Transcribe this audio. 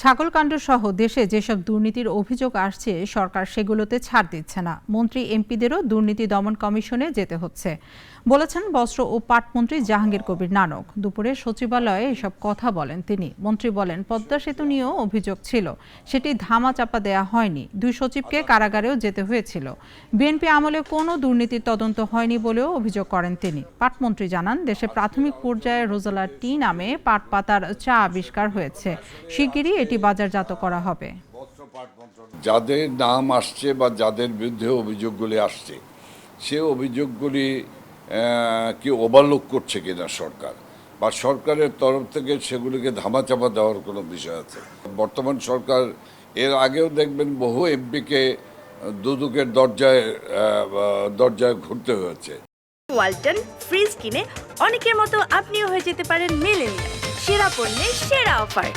ছাগলকাণ্ড সহ দেশে যেসব দুর্নীতির অভিযোগ আসছে, সরকার সেগুলোতে ছাড় দিচ্ছে না। মন্ত্রী, এমপিদেরও দুর্নীতি দমন কমিশনে যেতে হচ্ছে। বলেছেন বস্ত্র ও পাটমন্ত্রী জাহাঙ্গীর কবির নানক। দুপুরে সচিবালয়ে এসব কথা বলেন তিনি। মন্ত্রী বলেন, পদ্মা সেতু নিয়েও অভিযোগ ছিল। সেটি ধামা চাপা দেয়া হয়নি। দুই সচিবকে কারাগারেও যেতে হয়েছিল। বিএনপি আমলে কোনো দুর্নীতির তদন্ত হয়নি বলেও অভিযোগ করেন তিনি। পাটমন্ত্রী জানান, দেশে প্রাথমিক পর্যায়ে রোজালা টি নামে পাট পাতার চা আবিষ্কার হয়েছে। শিগগিরই এটি বাজারজাত করা হবে। যাদের নাম আসছে বা যাদের বিরুদ্ধে অভিযোগগুলি আসছে সে অভিযোগগুলি কি ওভারলুক করছে কিনা সরকার? বা সরকারের তরফ থেকে সেগুলিকে ধামাচাপা দেওয়ার কোনো বিষয় আছে? বর্তমান সরকার এর আগেও দেখবেন বহু এমপিকে দুদুকের দরজায় দরজায় ঘুরতে হয়েছে। ওয়ালটন ফ্রিজ কিনে অনেকের মতো আপনিও হয়ে যেতে পারেন মেলেনিয়া সেরা পণ্যের সেরা অফার।